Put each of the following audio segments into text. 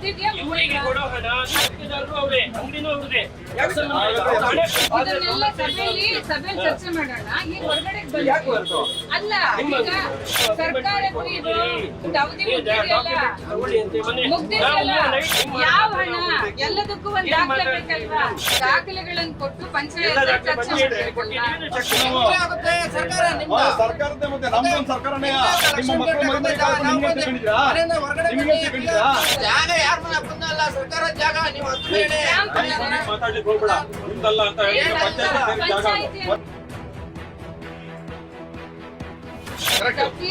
ಮುಗ್ದಿದ್ಯಾ ಇವರಿಗೆ ಕೊಡೋ ಹಣ ಗುತ್ತಿಗೆದಾರರು ಅವರೇ ಅಂಗಡಿನೂ ಅವ್ರದೇ ಇದನ್ನೆಲ್ಲ ಸಭೆಯಲ್ಲಿ ಸಭೆಯಲ್ಲಿ ಚರ್ಚೆ ಮಾಡೋಣ. ಈಗ ಹೊರಗಡೆ? ಅಲ್ಲ ಈಗ ಸರ್ಕಾರಕ್ಕೂ ಇದು ಒಂದು ಅವಧಿ ಮುಗ್ದಿದೆಯಲ್ಲ. ಮುಗ್ದಿದೆಯಲ್ಲ ಯಾವ ಹಣ? ಎಲ್ಲದಕ್ಕೂ ಒಂದು ದಾಖಲೆ ಬೇಕಲ್ವಾ? ದಾಖಲೆಗಳನ್ನು ಕೊಟ್ಟು ಪಂಚಾಯತ್ ಚರ್ಚೆ ಮಾಡ್ಬೇಕಲ್ವಾ. ಹಾ, ಮತ್ತೆ ನಮ್ದೊಂದು ಸರ್ಕಾರನೇ ನಿಮ್ಮ ಮಕ್ಕಳ ಮನೆ ತಗೊಂಡಿದ್ದೀರಾ? ಜಾಗ ಯಾರ ಮನೆ ಸರ್ಕಾರ ಜಾಗ ನೀವು ಹತ್ತು ಮಾತಾಡ್ಲಿಕ್ಕೆ ಹೋಗ್ಬೇಡ. ನಿಮ್ದಲ್ಲ ಅಂತ ಹೇಳಿ ಜಾಗ ಅದು.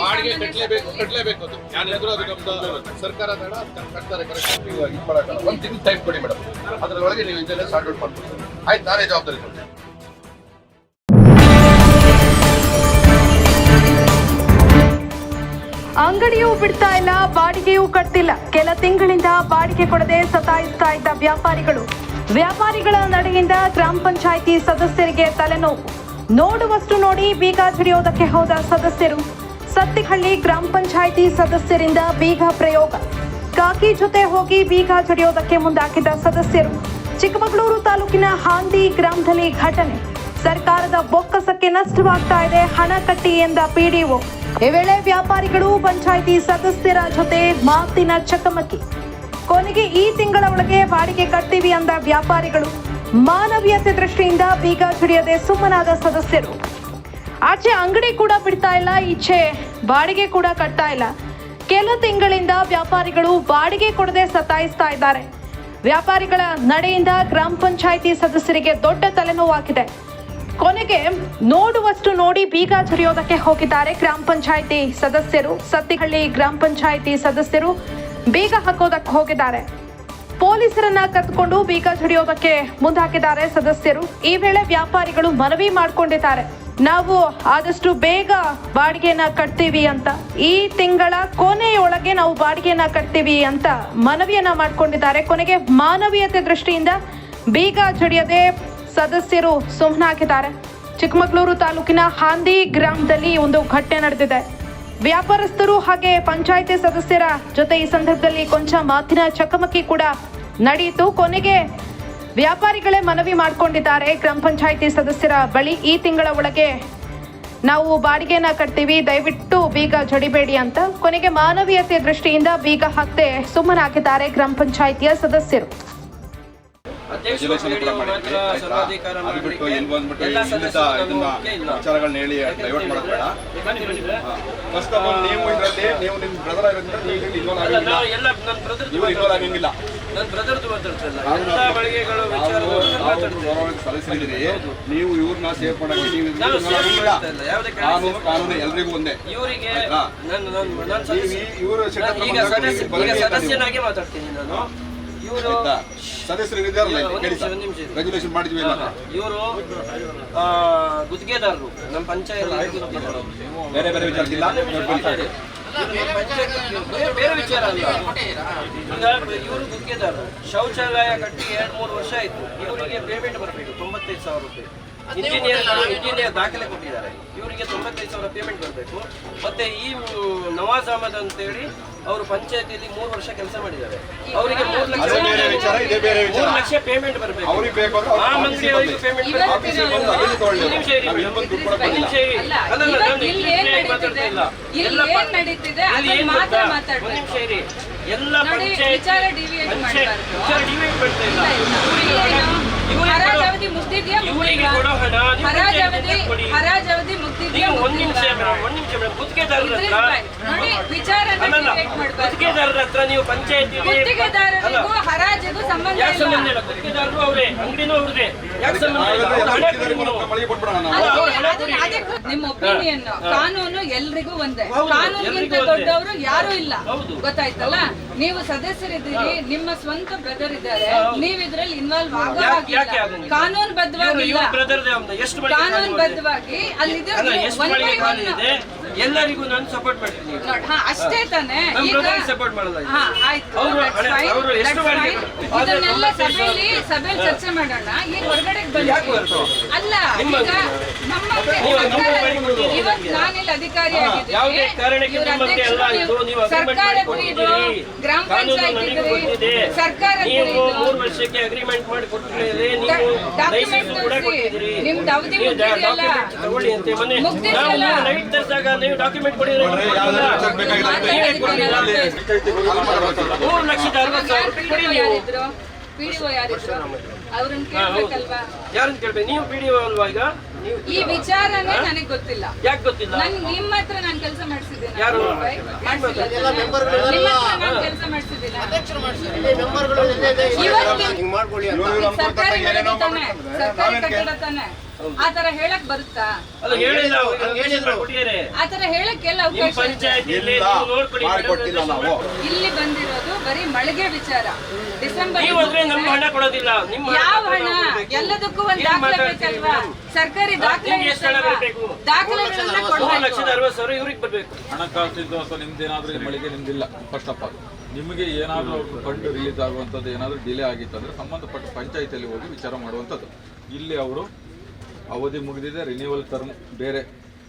ಬಾಡಿಗೆ ಕಟ್ಟಲೇಬೇಕು ಕಟ್ಟಲೇಬೇಕು ಅದು. ಯಾರಿದ್ರು ಅದು ನಮ್ದು ಸರ್ಕಾರ ಬೇಡ ಕಟ್ತಾರೆ ಕರೆಕ್ಟ್ ನೀವು ಇದು ಮಾಡಕ್ಕಲ್ಲ ಒಂದು ತಿಂಗಳು ಟೈಮ್ ಕೊಡಿ ಮೇಡಮ್ ಅದರೊಳಗೆ ನೀವು ಇದೆಲ್ಲ ಸಾರ್ಟ್ ಔಟ್ ಮಾಡ್ಕೊಡ್ತೀವಿ. ಆಯ್ತು ನಾನೇ ಜವಾಬ್ದಾರಿ ಕೊಡ್ತೀನಿ ಅಂಗಡಿಯೂ ಬಿಡ್ತಾ ಇಲ್ಲ, ಬಾಡಿಗೆಯೂ ಕಟ್ತಿಲ್ಲ. ಕೆಲ ತಿಂಗಳಿಂದ ಬಾಡಿಗೆ ಕೊಡದೆ ಸತಾಯಿಸ್ತಾ ಇದ್ದ ವ್ಯಾಪಾರಿಗಳು. ವ್ಯಾಪಾರಿಗಳ ನಡೆಯಿಂದ ಗ್ರಾಮ ಪಂಚಾಯಿತಿ ಸದಸ್ಯರಿಗೆ ತಲೆನೋವು. ನೋಡುವಷ್ಟು ನೋಡಿ ಬೀಗ ಹಿಡಿಯೋದಕ್ಕೆ ಹೋದ ಸದಸ್ಯರು. ಸತ್ತಿಹಳ್ಳಿ ಗ್ರಾಮ ಪಂಚಾಯಿತಿ ಸದಸ್ಯರಿಂದ ಬೀಗ ಪ್ರಯೋಗ. ಕಾಕಿ ಜೊತೆ ಹೋಗಿ ಬೀಗ ಜಡಿಯೋದಕ್ಕೆ ಮುಂದಾಕಿದ ಸದಸ್ಯರು. ಚಿಕ್ಕಮಗಳೂರು ತಾಲೂಕಿನ ಹಾಂದಿ ಗ್ರಾಮದಲ್ಲಿ ಘಟನೆ. ಸರ್ಕಾರದ ಬೊಕ್ಕಸಕ್ಕೆ ನಷ್ಟವಾಗ್ತಾ ಇದೆ ಹಣ ಕಟ್ಟಿ ಎಂದ ಪಿಡಿಒ ಈ ವೇಳೆ ವ್ಯಾಪಾರಿಗಳು, ಪಂಚಾಯಿತಿ ಸದಸ್ಯರ ಜೊತೆ ಮಾತಿನ ಚಕಮಕಿ. ಕೊನೆಗೆ ಈ ತಿಂಗಳ ಒಳಗೆ ಬಾಡಿಗೆ ಕಟ್ತೀವಿ ಅಂದ ವ್ಯಾಪಾರಿಗಳು. ಮಾನವೀಯತೆ ದೃಷ್ಟಿಯಿಂದ ಬೀಗ ಸಿಡಿಯದೆ ಸುಮ್ಮನಾದ ಸದಸ್ಯರು. ಆಚೆ ಅಂಗಡಿ ಕೂಡ ಬಿಡ್ತಾ ಇಲ್ಲ, ಈಚೆ ಬಾಡಿಗೆ ಕೂಡ ಕಟ್ತಾ ಇಲ್ಲ. ಕೆಲ ತಿಂಗಳಿಂದ ವ್ಯಾಪಾರಿಗಳು ಬಾಡಿಗೆ ಕೊಡದೆ ಸತಾಯಿಸ್ತಾ ಇದ್ದಾರೆ. ವ್ಯಾಪಾರಿಗಳ ನಡೆಯಿಂದ ಗ್ರಾಮ ಪಂಚಾಯಿತಿ ಸದಸ್ಯರಿಗೆ ದೊಡ್ಡ ತಲೆನೋವಾಗಿದೆ ಕೊನೆಗೆ ನೋಡುವಷ್ಟು ನೋಡಿ ಬೀಗ ಜರಿಯೋದಕ್ಕೆ ಹೋಗಿದ್ದಾರೆ ಗ್ರಾಮ ಪಂಚಾಯಿತಿ ಸದಸ್ಯರು. ಸತ್ತಿಹಳ್ಳಿ ಗ್ರಾಮ ಪಂಚಾಯಿತಿ ಸದಸ್ಯರು ಬೀಗ ಹಾಕೋದಕ್ಕೆ ಹೋಗಿದ್ದಾರೆ. ಪೊಲೀಸರನ್ನ ಕರೆದುಕೊಂಡು ಬೀಗ ಜಡಿಯೋದಕ್ಕೆ ಮುಂದಾಕಿದ್ದಾರೆ ಸದಸ್ಯರು. ಈ ವೇಳೆ ವ್ಯಾಪಾರಿಗಳು ಮನವಿ ಮಾಡಿಕೊಂಡಿದ್ದಾರೆ. ನಾವು ಆದಷ್ಟು ಬೇಗ ಬಾಡಿಗೆನ ಕಟ್ತೀವಿ ಅಂತ. ಈ ತಿಂಗಳ ಕೊನೆಯೊಳಗೆ ನಾವು ಬಾಡಿಗೆನ ಕಟ್ತೀವಿ ಅಂತ ಮನವಿಯನ್ನ ಮಾಡಿಕೊಂಡಿದ್ದಾರೆ. ಕೊನೆಗೆ ಮಾನವೀಯತೆ ದೃಷ್ಟಿಯಿಂದ ಬೀಗ ಜಡಿಯದೆ ಸದಸ್ಯರು ಸುಮ್ಮನಾಗಿದ್ದಾರೆ ಚಿಕ್ಕಮಗಳೂರು ತಾಲೂಕಿನ ಹಾಂದಿ ಗ್ರಾಮದಲ್ಲಿ ಒಂದು ಘಟನೆ ನಡೆದಿದೆ. ವ್ಯಾಪಾರಸ್ಥರು ಹಾಗೆ ಪಂಚಾಯಿತಿ ಸದಸ್ಯರ ಜೊತೆ ಈ ಸಂದರ್ಭದಲ್ಲಿ ಕೊಂಚ ಮಾತಿನ ಚಕಮಕಿ ಕೂಡ ನಡೆಯಿತು. ಕೊನೆಗೆ ವ್ಯಾಪಾರಿಗಳೇ ಮನವಿ ಮಾಡಿಕೊಂಡಿದ್ದಾರೆ ಗ್ರಾಮ ಪಂಚಾಯಿತಿ ಸದಸ್ಯರ ಬಳಿ. ಈ ತಿಂಗಳ ಒಳಗೆ ನಾವು ಬಾಡಿಗೆನ ಕಟ್ತೀವಿ, ದಯವಿಟ್ಟು ಬೀಗ ಜಡಿಬೇಡಿ ಅಂತ. ಕೊನೆಗೆ ಮಾನವೀಯತೆ ದೃಷ್ಟಿಯಿಂದ ಬೀಗ ಹಾಕದೆ ಸುಮ್ಮನಾಗಿದ್ದಾರೆ ಗ್ರಾಮ ಪಂಚಾಯಿತಿಯ ಸದಸ್ಯರು. ರೆಗ್ಯುಲೇಷನ್ ಕೂಡ ಮಾಡಿದ್ವಿ, ಅದು ಬಿಟ್ಟು ಇಲ್ಲಿ ಬಂದ್ಬಿಟ್ಟು ಎಲ್ಲ ಇಲ್ಲಿಂದ ಇದನ್ನ. ವಿಚಾರಗಳನ್ನ ಹೇಳಿ ಡೈವರ್ಟ್ ಮಾಡೋದು ಬೇಡ. ಫಸ್ಟ್ ಆಫ್ ಆಲ್ ನೀವು ಇದರಲ್ಲಿ ನೀವು ನಿಮ್ಮ ಬ್ರದರ್ ಆಗಿರೋದ್ರಿಂದ ನೀವು ಇಲ್ಲಿ ಇನ್ವಾಲ್ವ್ ಆಗಿಲ್ಲ ಎಲ್ಲ ನನ್ನ ಬ್ರದರ್ದು ನೀವು ಇನ್ವಾಲ್ವ್ ಆಗಂಗಿಲ್ಲ ನನ್ನ ಬ್ರದರ್ದು ಮಾತಾಡ್ತಿಲ್ಲ ಎಲ್ಲ ಬಳಿಗೆಗಳು ವಿಚಾರಗಳು ನಾವು ಮಾತಾಡ್ತೀವಿ? ಗೌರವಕ್ಕೆ ಸಲ್ಲಿಸಿದ್ದೀರಿ ನೀವು ಇವ್ರನ್ನ ಸೇವ್ ಮಾಡಕ್ಕೆ ನೀವು ಕಾನೂನು ಕಾನೂನು ಎಲ್ರಿಗೂ ಒಂದೇ. ಇವರಿಗೆ ನಾನು ಇವರು ನಾನು ಸದಸ್ಯನಾಗಿ ಮಾತಾಡ್ತೀನಿ ನಾನು. ಆಯ್ತಾ? ಸದಸ್ಯರು ಇದ್ದಾರಲ್ಲ ರೆಗ್ಯುಲೇಷನ್ ಮಾಡಿದ್ವಿ ಇವರು ಗುತ್ತಿಗೆದಾರರು ನಮ್ಮ ಪಂಚಾಯತ್ ಬೇರೆ ಬೇರೆ ವಿಚಾರಕ್ಕಿಲ್ಲ ಬೇರೆ ವಿಚಾರ ಅಲ್ಲ. ಇವರು ಗುತ್ತಿಗೆದಾರರು. ಶೌಚಾಲಯ ಕಟ್ಟಿ ಎರಡು ಮೂರು ವರ್ಷ ಆಯ್ತು. ಇವರಿಗೆ ಪೇಮೆಂಟ್ ಬರಬೇಕು ತೊಂಬತ್ತೈದು ಸಾವಿರ ರೂಪಾಯಿ. ಇಂಜಿನಿಯರ್ ಇಂಜಿನಿಯರ್ ದಾಖಲೆ ಕೊಟ್ಟಿದ್ದಾರೆ. ಇವರಿಗೆ ತೊಂಬತ್ತೈದು ಸಾವಿರ ಪೇಮೆಂಟ್ ಬರಬೇಕು. ಮತ್ತೆ ಈ ನವಾಜ್ ಅಹಮದ್ ಅಂತೇಳಿ ಅವರು ಪಂಚಾಯತಿಯಲ್ಲಿ ಮೂರು ವರ್ಷ ಕೆಲಸ ಮಾಡಿದ್ದಾರೆ. ಅವರಿಗೆ ಮೂರು ಲಕ್ಷ ವಿಚಾರ, ಇದೇ ಬೇರೆ ವಿಚಾರ. ಮೂರು ಲಕ್ಷ ಪೇಮೆಂಟ್ ಬರಬೇಕು. ಅವ್ರಿಗೆ ಬೇಕು ಆ ಪೇಮೆಂಟ್ ನಿಮಿಷ ಇರಿ. ಎಲ್ಲ ಪಂಚಾಯತ್ ವಿಚಾರ ಮಾಡ್ತಾ ಇಲ್ಲ. ಇಲ್ಲ, ಇಲ್ಲ. ಇವರಿಗೆ ಏನು? ಇವರಿಗೆ ಹರಾಜವಧಿ ಕೊಡೋ- ಮುಗ್ದಿದ್ಯಾ ಇವರಿಗೆ ಕೊಡೋ ಹಣ ನೀವು ಹರಾಜವಧಿ ಪಂಚಾಯತ್ಗೆ ಕೊಡಿ. ಹರಾಜವಧಿ ಮುಗ್ದಿದ್ಯಾ ನೀವು ಒಂದ್ ನಿಮಿಷ ಮುಗ್ದಿಲ್ವಾ? ಮೇಡಮ್ ಒಂದ್ ನಿಮಿಷ ಮೇಡಮ್ ಗುತ್ತಿಗೆದಾರರ ಇದ್ರಲ್ಲಿ ಹತ್ರ ಬಾಯ್. ನೋಡಿ ವಿಚಾರನ ಅಲ್ಲಲ್ಲ deviate ಮಾಡ್ಬಾರ್ದು. ಗುತ್ತಿಗೆದಾರರ ಹತ್ರ ನೀವು ಪಂಚಾಯತ್ ಗುತ್ತಿಗೆದಾರರಿಗೂ ಹರಾಜಿಗೂ ಸಂಬಂಧ ಯಾಕೆ ಸಂಬಂಧ ಇಲ್ಲ ಗುತ್ತಿಗೆದಾರರು ಅವರೇ ಅಂಗಡಿನೂ ಅವ್ರದೇ ಯಾಕೆ ಸಂಬಂಧ ಇಲ್ಲ ಅವ್ರ ಹಣ ಕೊಡಿ ನೀವು. ಮಳಿಗೆ ಕೊಟ್ಬಿಡೋಣ ನಾವು ಅಲ್ಲ, ಅವ್ರ ಹಣ ಅದನ್ನ- ಕೊಡಿ. ಅದಕ್ಕೆ ನಿಮ್ಮ ಒಪಿನಿಯನ್ ಕಾನೂನು ಎಲ್ರಿಗೂ ಒಂದೇ ಹೌದು, ಕಾನೂನಿಗಿಂತ ಎಲ್ರಿಗೂ ಒಂದೇ. ದೊಡ್ಡವರು ಯಾರು ಇಲ್ಲ ಹೌದು. ಗೊತ್ತಾಯ್ತಲ್ಲ ನೀವು ಸದಸ್ಯರಿದ್ದೀರಿ ನಿಮ್ಮ ಸ್ವಂತ ಬ್ರದರ್ ಇದ್ದಾರೆ ನೀವು ಇದ್ರಲ್ಲಿ ಇನ್ವಾಲ್ವ್ ಆಗೋ ಯಾಕೆ- ಯಾಕೆ ಹಾಗಿಲ್ಲ ಆಗಂಗಿಲ್ಲ? ಕಾನೂನು ಬದ್ಧವಾಗಿ ಕಾನೂನು? ಬದ್ಧವಾಗಿ ಅಲ್ಲ ಎಲ್ಲರಿಗೂ ನಾನು ಸಪೋರ್ಟ್ ಮಾಡ್ತೀನಿ ಹಾ ಅಷ್ಟೇ ತಾನೆ. ನಮ್ಮ ಬ್ರದರ್ ಸಪೋರ್ಟ್. ಹಾ ಆಯ್ತು. ಅವ್ರು ಎಷ್ಟು ಇದನ್ನೆಲ್ಲ ಸಭೆಯಲ್ಲಿ ಸಭೆಯಲ್ಲಿ ಚರ್ಚೆ ಮಾಡೋಣ. ಈಗ ಹೊರಗಡೆ ಯಾಕೆ? ಅಲ್ಲ ಈಗ ನಮ್ಮ ಇವತ್ತು ನಾನಿಲ್ಲಿ ಅಧಿಕಾರಿ ಆಗಿದ್ದೀನಿ ಯಾವುದೇ ಕಾರಣಕ್ಕೆ ಇವ್ರ ನಿಮ್ಮಂತೆ ಎಲ್ಲ ಇದು ನೀವು ಮಾಡಿಕೊಟ್ಟಿದ್ದೀರಿ. ಗ್ರಾಮ ಪಂಚಾಯತ್. ಸರ್ಕಾರ ನೀವು ಮೂರು ವರ್ಷಕ್ಕೆ ಅಗ್ರಿಮೆಂಟ್ ಮಾಡಿ ಕೊಟ್ಟಿದ್ದೀರಿ ನೀವು ಲೈಸೆನ್ಸ್ ಕೂಡ ಕೊಟ್ಟಿದ್ದೀರಿ. ನಿಮ್ದು ಅವಧಿ ಮುಗಿದಿದೆಯಲ್ಲ? ತಗೊಳ್ಳಿ ಅಂತ ಮೊನ್ನೆ. ಮುಗ್ದಿದೆಯಲ್ಲ? ನಾವು ಲೈಟ್ ತರಿಸಾಗ ನೀವು ಡಾಕ್ಯುಮೆಂಟ್ ಕೊಡಿದ್ರೆ ಮೂರು ಲಕ್ಷದ ಅರವತ್ತು ಸಾವಿರ ಕೊಡಿ ನೀವು. ಯಾರನ್ನ ಕೇಳ್ಬೇಕು? ನೀವು ಪಿ ಡಿ ಅಲ್ವಾ ಈಗ? ಈ ವಿಚಾರನೇ ನನಗೆ ಗೊತ್ತಿಲ್ಲ. ಯಾಕೆ ಗೊತ್ತಿಲ್ಲ? ನನ್ ನಿಮ್ಮ ಹತ್ರ ನಾನು ಕೆಲಸ ಮಾಡಿಸಿದ್ದೇನೆ. ಯಾರು? ಕೆಲಸ ಮಾಡಿಸಿದ್ದೀನಿ. ಅಧ್ಯಕ್ಷರು ಮಾಡ್ಸಿದ್ರು ಮೆಂಬರ್ಗಳು ಎಲ್ಲೇ ಇದೆ. ಇವತ್ತು ಹಿಂಗ್ ಮಾಡ್ಕೊಳ್ಳಿ ಅಂತ ಇದು ಸರ್ಕಾರಿ ಮನೆ ತಾನೆ. ಸರ್ಕಾರಿ ಕಟ್ಟಡ ತಾನೆ. ಆತರ ಹೇಳಕ್ ಬರುತ್ತಾ? ಆತರ ಹೇಳಕ್ಕೆಲ್ಲ ಅವಕಾಶ ಇಲ್ಲ. ನೀವು ನೋಡ್ಕೊಡಿ. ಮಾಡಿಕೊಟ್ಟಿಲ್ಲ ನಾವು. ಇಲ್ಲಿ ಬಂದಿರೋದು ಬರೀ ಮಳಿಗೆ ವಿಚಾರ. ಡಿಸೆಂಬರ್ ಯಾವ ಹಣ? ಎಲ್ಲದಕ್ಕೂ ಒಂದು ದಾಖಲೆ ಬೇಕಲ್ವಾ? ಸರ್ಕಾರಿ ಹಣಕಾಸಿದ್ದು ಅಥವಾ ನಿಮ್ದೇನಾದ್ರೂ ಮಳಿಗೆ ನಿಮ್ದಿಲ್ಲ ಫಸ್ಟ್ ಆಫ್ ಆಲ್ ನಿಮಗೆ ಏನಾದರೂ ಫಂಡ್ ರಿಲೀಸ್ ಆಗುವಂಥದ್ದು ಏನಾದರೂ ಡಿಲೇ ಆಗಿತ್ತು ಅಂದರೆ ಸಂಬಂಧಪಟ್ಟ ಪಂಚಾಯಿತಿಯಲ್ಲಿ ಹೋಗಿ ವಿಚಾರ ಮಾಡುವಂಥದ್ದು. ಇಲ್ಲಿ ಅವರು ಅವಧಿ ಮುಗಿದಿದೆ ರಿನ್ಯೂವಲ್ ಟರ್ಮ್ ಬೇರೆ.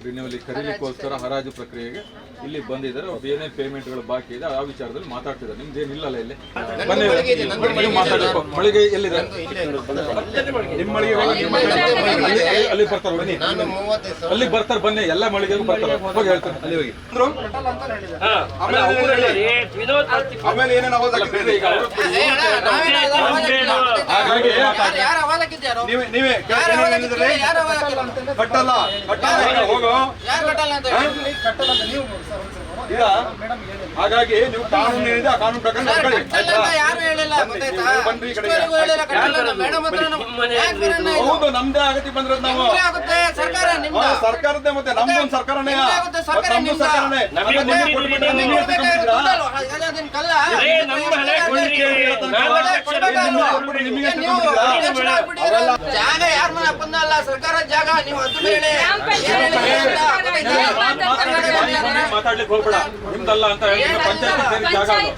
ರಿನ್ಯೂವಲ್ ಕರೀಲಿಕ್ಕೋಸ್ಕರ ಹರಾಜು ಪ್ರಕ್ರಿಯೆಗೆ ಇಲ್ಲಿ ಬಂದಿದ್ದಾರೆ. ಅವ್ರು ಏನೇ ಪೇಮೆಂಟ್ಗಳು ಬಾಕಿ ಇದೆ ಆ ವಿಚಾರದಲ್ಲಿ ಮಾತಾಡ್ತಿದ್ದಾರೆ. ಇಲ್ಲಿ ಬನ್ನಿ ನೀವು ಮಾತಾಡಬೇಕು ಮಳಿಗೆ ಎಲ್ಲಿದೆ? ನಿಮ್ಮ ಮಳಿಗೆ ಅಲ್ಲಿ- ಬರ್ತಾರೆ ಬನ್ನಿ. ಅಲ್ಲಿ ಬರ್ತಾರೆ ಬನ್ನಿ. ಎಲ್ಲ ಮಳಿಗೆಗೂ ಬರ್ತಾರೆ. ಹೋಗಿ ಹೇಳ್ತಾರೆ ಅಲ್ಲಿ ಹೋಗಿ. ಆಮೇಲೆ ಏನೇನು ಅವಾಜ್ ಹಾಕಿದ್ರಿ ಈಗ. ಹಾಗಾಗಿ ನೀವೇ ಕಟ್ಟಲ್ಲ ಕಟ್ಟಲ್ಲ ಹೋಗು. ಯಾರು ಈಗ ಹಾಗಾಗಿ ನೀವು ಕಾನೂನು ಏನಿದೆ ಆ ಕಾನೂನು ಪ್ರಕಾರ? ಹೌದು ನಮ್ದೇ ಆಗತಿ ಬಂದ್ರೆ ನಾವು. ಸರ್ಕಾರ ಸರ್ಕಾರದ್ದೇ ಮತ್ತೆ ನಮ್ದೊಂದು ಸರ್ಕಾರನೇ ಆಗುತ್ತೆ ಸರ್ಕಾರ ನಮ್ದು. ಸರ್ಕಾರನೇ? ಜಾಗ ಯಾರ ಮನೆ ಅಪ್ಪಂದಲ್ಲ ಸರ್ಕಾರದ ಜಾಗ ನೀವು ಹತ್ತು ಮೇಲೆ ಮಾತಾಡ್ಲಿಕ್ಕೆ ಹೋಗ್ಬೇಡ. ನಿಮ್ದಲ್ಲ ಅಂತ ಹೇಳಿದ್ರೆ ಪಂಚಾಯತಿ ಸೇರಿ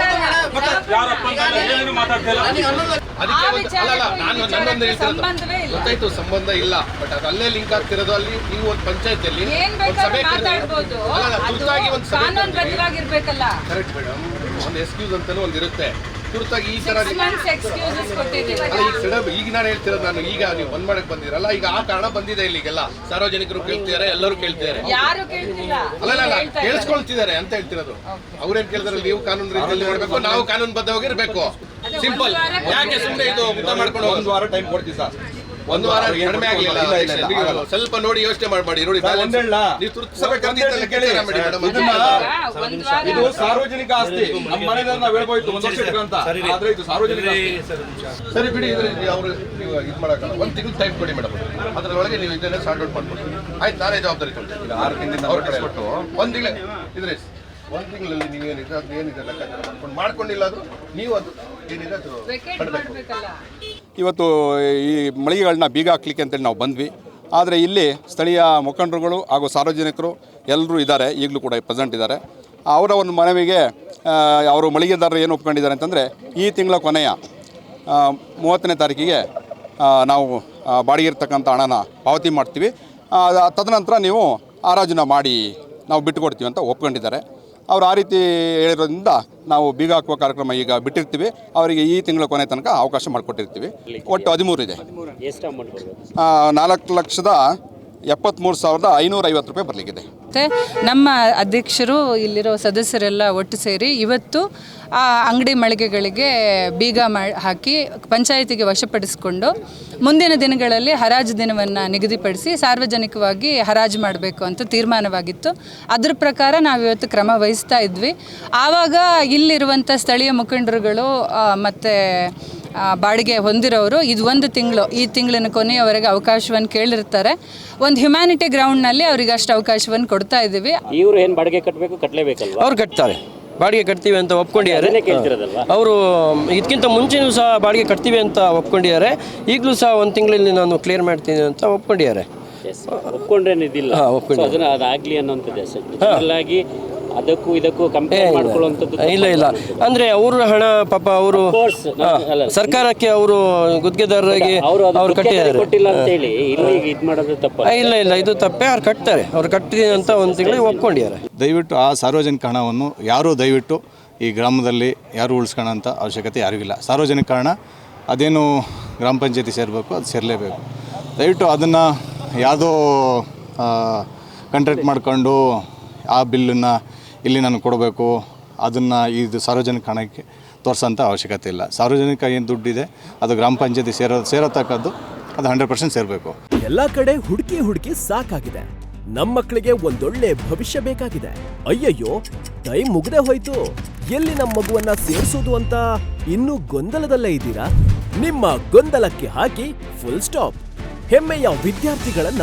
ಜಾಗ ಅದು. ಸರ್ಕಾರ. ಯಾರಪ್ಪ ಏನೇನು ಮಾತಾಡ್ತಿಲ್ಲ ಅದಕ್ಕೆ ಒಂದು ಈ ನಾನು ನನ್ನೊಂದು ಹೇಳ್ತಿರೋದು ಸಂಬಂಧವೇ ಇಲ್ಲ. ಗೊತ್ತಾಯ್ತು ಸಂಬಂಧ ಇಲ್ಲ ಬಟ್ ಅದು ಅಲ್ಲೇ ಲಿಂಕ್ ಆಗ್ತಿರೋದು ಅಲ್ಲಿ. ನೀವು ಒಂದು ಪಂಚಾಯತಿಯಲ್ಲಿ ಒಂದು ಸಭೆ ತುರ್ತಾಗಿ ಒಂದು ಸಭೆ ಕರೆಕ್ಟ್ ಮೇಡಮ್ ಒಂದು ಎಕ್ಸ್ಕ್ಯೂಸ್ ಅಂತಾನು ಒಂದು ಇರುತ್ತೆ. ತುರ್ತಾಗಿ ಈ ತರ ಸಿಕ್ಸ್ ಎಕ್ಸ್ಕ್ಯೂಸಸ್ ಕೊಟ್ಟಿದ್ದೀವಿ. ಈಗ ನಾನು ಹೇಳ್ತಿರೋದು ನಾನು ಈಗ ನೀವು ಬಂದ್ ಮಾಡಕ್ ಬಂದಿರಲ್ಲ ಈಗ ಆ ಕಾರಣ ಬಂದಿದೆ ಇಲ್ಲಿಗೆಲ್ಲ. ಸಾರ್ವಜನಿಕರು ಕೇಳ್ತಿದ್ದಾರೆ ಎಲ್ಲರೂ ಕೇಳ್ತಿದ್ದಾರೆ. ಅಲ್ಲ ಅಲ್ಲ, ಕೇಳಿಸ್ಕೊಳ್ತಿದ್ದಾರೆ ಅಂತ ಹೇಳ್ತಿರೋದು. ಅವ್ರೇನ್ ಕೇಳಿದ್ರೆ ನೀವು ಕಾನೂನು ರೀತಿಯಲ್ಲಿ ಮಾಡಬೇಕು ನಾವು ಕಾನೂನು ಬದ್ಧವಾಗಿರ್ಬೇಕು ಸಿಂಪಲ್ ಯಾಕೆ ಸುಮ್ಮನೆ ಇದು ಮುದ್ದ ಮಾಡ್ಕೊಂಡು ಒಂದು ವಾರ ಟೈಮ್ ಕೊಡ್ತೀವಿ ಸರ್. ಒಂದು ವಾರ ಕಡಿಮೆ ಆಗಲಿಲ್ಲ. ಸ್ವಲ್ಪ ನೋಡಿ ಯೋಚನೆ ಮಾಡಿ ನೋಡಿ? ನೀವು ಇದು ಸಾರ್ವಜನಿಕ ಆಸ್ತಿ. ನಮ್ಮ ಮನೆಯಿಂದ ನಾವು ಹೇಳ್ಬೋಯ್ತು ಒಂದು ವರ್ಷ ಇಟ್ಕೊಂತ. ಆದ್ರೆ ಇದು ಸಾರ್ವಜನಿಕ ಆಸ್ತಿ. ಸರಿ ಬಿಡಿ ಇದ್ರಲ್ಲಿ ಅವರು ನೀವು ಇದು ಮಾಡಕ್ಕಲ್ಲ ಒಂದು ತಿಂಗಳು ಟೈಮ್ ಕೊಡಿ ಮೇಡಮ್ ಅದರೊಳಗೆ ನೀವು ಇದನ್ನ ಸಾರ್ಟ್ ಔಟ್ ಮಾಡ್ಕೊಡಿ. ಆಯ್ತು ನಾನೇ ಜವಾಬ್ದಾರಿ ತೊಗೊಳ್ತೀನಿ ಆರು ತಿಂಗಳಿಂದ ಅವ್ರ ಕಡೆ ಕೊಟ್ಟು. ಒಂದು ತಿಂಗಳು. ಇದ್ರೆ ಒಂದು ತಿಂಗಳಲ್ಲಿ ನೀವೇನಿದೆ ಅದು ಏನಿದೆ ಲೆಕ್ಕಾಚಾರ ಮಾಡ್ಕೊಂಡು ಮಾಡ್ಕೊಂಡಿಲ್ಲ ಅದು ನೀವು ಅದು ಇವತ್ತು ಈ ಮಳಿಗೆಗಳನ್ನ ಬೀಗ ಹಾಕ್ಲಿಕ್ಕೆ ಅಂತೇಳಿ ನಾವು ಬಂದ್ವಿ. ಆದರೆ ಇಲ್ಲಿ ಸ್ಥಳೀಯ ಮುಖಂಡರುಗಳು ಹಾಗೂ ಸಾರ್ವಜನಿಕರು ಎಲ್ಲರೂ ಇದ್ದಾರೆ. ಈಗಲೂ ಕೂಡ ಪ್ರೆಸೆಂಟ್ ಇದ್ದಾರೆ. ಅವರ ಒಂದು ಮನವಿಗೆ ಅವರು ಮಳಿಗೆದಾರರು ಏನು ಒಪ್ಕೊಂಡಿದ್ದಾರೆ ಅಂತಂದರೆ, ಈ ತಿಂಗಳ ಕೊನೆಯ ಮೂವತ್ತನೇ ತಾರೀಕಿಗೆ ನಾವು ಬಾಡಿಗೆ ಇರ್ತಕ್ಕಂಥ ಹಣನ ಪಾವತಿ ಮಾಡ್ತೀವಿ. ತದನಂತರ ನೀವು ಆರಾಜನ ಮಾಡಿ ನಾವು ಬಿಟ್ಟುಕೊಡ್ತೀವಿ ಅಂತ ಒಪ್ಕೊಂಡಿದ್ದಾರೆ. ಅವ್ರು ಆ ರೀತಿ ಹೇಳಿರೋದ್ರಿಂದ ನಾವು ಬೀಗ ಹಾಕುವ ಕಾರ್ಯಕ್ರಮ ಈಗ ಬಿಟ್ಟಿರ್ತೀವಿ. ಅವರಿಗೆ ಈ ತಿಂಗಳ ಕೊನೆ ತನಕ ಅವಕಾಶ ಮಾಡಿಕೊಟ್ಟಿರ್ತೀವಿ. ಒಟ್ಟು ಹದಿಮೂರು ಇದೆ. ನಾಲ್ಕು ಲಕ್ಷದ ಎಪ್ಪತ್ತ್ಮೂರು ಸಾವಿರದ ಐನೂರ ಐವತ್ತು ರೂಪಾಯಿ ಬರಲಿಕ್ಕಿದೆ. ಮತ್ತು ನಮ್ಮ ಅಧ್ಯಕ್ಷರು ಇಲ್ಲಿರೋ ಸದಸ್ಯರೆಲ್ಲ ಒಟ್ಟು ಸೇರಿ ಇವತ್ತು ಆ ಅಂಗಡಿ ಮಳಿಗೆಗಳಿಗೆ ಬೀಗ ಮಾ ಹಾಕಿ ಪಂಚಾಯಿತಿಗೆ ವಶಪಡಿಸಿಕೊಂಡು ಮುಂದಿನ ದಿನಗಳಲ್ಲಿ ಹರಾಜು ದಿನವನ್ನು ನಿಗದಿಪಡಿಸಿ ಸಾರ್ವಜನಿಕವಾಗಿ ಹರಾಜು ಮಾಡಬೇಕು ಅಂತ ತೀರ್ಮಾನವಾಗಿತ್ತು. ಅದ್ರ ಪ್ರಕಾರ ನಾವು ಇವತ್ತು ಕ್ರಮ ವಹಿಸ್ತಾ ಇದ್ವಿ. ಆವಾಗ ಇಲ್ಲಿರುವಂಥ ಸ್ಥಳೀಯ ಮುಖಂಡರುಗಳು ಮತ್ತು ಬಾಡಿಗೆ ಹೊಂದಿರೋರು ಇದು ಒಂದು ತಿಂಗಳು ಈ ತಿಂಗಳಿನ ಕೊನೆಯವರೆಗೆ ಅವಕಾಶವನ್ನು ಕೇಳಿರ್ತಾರೆ. ಒಂದು ಹ್ಯುಮ್ಯಾನಿಟಿ ಗ್ರೌಂಡ್ನಲ್ಲಿ ಅವ್ರಿಗೆ ಅಷ್ಟು ಅವಕಾಶವನ್ನು ಕೊಡ್ತಾ ಇದ್ದೀವಿ. ಇವರು ಏನು ಬಾಡಿಗೆ ಕಟ್ಟಬೇಕು ಕಟ್ಟಲೇಬೇಕಲ್ವಾ ಅವ್ರು ಕಟ್ತಾರೆ. ಬಾಡಿಗೆ ಕಟ್ತೀವಿ ಅಂತ ಒಪ್ಕೊಂಡಿದ್ದಾರೆ. ಅವರು ಇದಕ್ಕಿಂತ ಮುಂಚೆನೂ ಸಹ ಬಾಡಿಗೆ ಕಟ್ತೀವಿ ಅಂತ ಒಪ್ಕೊಂಡಿದ್ದಾರೆ. ಈಗಲೂ ಸಹ ಒಂದು ತಿಂಗಳಲ್ಲಿ ನಾನು ಕ್ಲಿಯರ್ ಮಾಡ್ತೀನಿ ಅಂತ ಒಪ್ಕೊಂಡಿದ್ದಾರೆ. ಒಪ್ಕೊಂಡ್ರೇನಿದಿಲ್ಲ ಹಾ, ಅದಾಗ್ಲಿ ಅನ್ನೋಂಥದ್ದು ಆಗಿ ಅದಕ್ಕೂ ಇದಕ್ಕೂ ಕಂಪೇರ್ ಮಾಡ್ಕೊಳ್ಳುವಂಥದ್ದು ಇಲ್ಲ ಇಲ್ಲ. ಅಂದ್ರೆ ಅವ್ರ ಹಣ ಪಾಪ ಅವರು ಸರ್ಕಾರಕ್ಕೆ ಅವರು ಗುತ್ತಿಗೆದಾರರಾಗಿ ಅವರು ಅವ್ರು ಕಟ್ಟಿದ್ದಾರೆ. ಕೊಟ್ಟಿಲ್ಲ ಅಂತ ಹೇಳಿ ಇಲ್ಲಿ ಇದು ಮಾಡೋದು ತಪ್ಪ ಇಲ್ಲ ಇಲ್ಲ. ಇದು ತಪ್ಪೇ. ಅವ್ರು ಕಟ್ತಾರೆ. ಅವ್ರು ಕಟ್ಟಿದೆ ಅಂತ ಒಂದು ತಿಂಗಳು ಒಪ್ಕೊಂಡಿದ್ದಾರೆ. ದಯವಿಟ್ಟು ಆ ಸಾರ್ವಜನಿಕ ಹಣವನ್ನು ಯಾರೂ ದಯವಿಟ್ಟು ಈ ಗ್ರಾಮದಲ್ಲಿ ಯಾರು ಉಳಿಸ್ಕೊಳ್ಳೋಂಥ ಅವಶ್ಯಕತೆ ಯಾರಿಗಿಲ್ಲ ಸಾರ್ವಜನಿಕ ಹಣ ಅದೇನು ಗ್ರಾಮ ಪಂಚಾಯತಿ ಸೇರಬೇಕು ಅದು ಸೇರಲೇಬೇಕು. ದಯವಿಟ್ಟು ಅದನ್ನು ಯಾವುದೋ ಕಾಂಟ್ರಾಕ್ಟ್ ಮಾಡ್ಕೊಂಡು ಆ ಬಿಲ್ಲನ್ನು ಇಲ್ಲಿ ನಾನು ಕೊಡಬೇಕು, ಅದನ್ನು ಇದು ಸಾರ್ವಜನಿಕ ಹಣಕ್ಕೆ ತೋರಿಸೋಂಥ ಅವಶ್ಯಕತೆ ಇಲ್ಲ. ಸಾರ್ವಜನಿಕ ಏನು ದುಡ್ಡಿದೆ, ಅದು ಗ್ರಾಮ ಪಂಚಾಯತಿ ಸೇರೋ, ಸೇರತಕ್ಕದ್ದು, ಅದು ಹಂಡ್ರೆಡ್ ಪರ್ಸೆಂಟ್ ಸೇರಬೇಕು. ಎಲ್ಲ ಕಡೆ ಹುಡುಕಿ ಹುಡುಕಿ ಸಾಕಾಗಿದೆ. ನಮ್ಮ ಮಕ್ಕಳಿಗೆ ಒಂದೊಳ್ಳೆ ಭವಿಷ್ಯ ಬೇಕಾಗಿದೆ. ಅಯ್ಯಯ್ಯೋ, ಟೈಮ್ ಮುಗ್ದೆ ಹೋಯ್ತು. ಎಲ್ಲಿ ನಮ್ಮ ಮಗುವನ್ನ ಸೇರಿಸೋದು ಅಂತ ಇನ್ನೂ ಗೊಂದಲದಲ್ಲೇ ಇದ್ದೀರಾ? ನಿಮ್ಮ ಗೊಂದಲಕ್ಕೆ ಹಾಕಿ ಫುಲ್ ಸ್ಟಾಪ್ ಹೆಮ್ಮೆಯ ವಿದ್ಯಾರ್ಥಿಗಳನ್ನ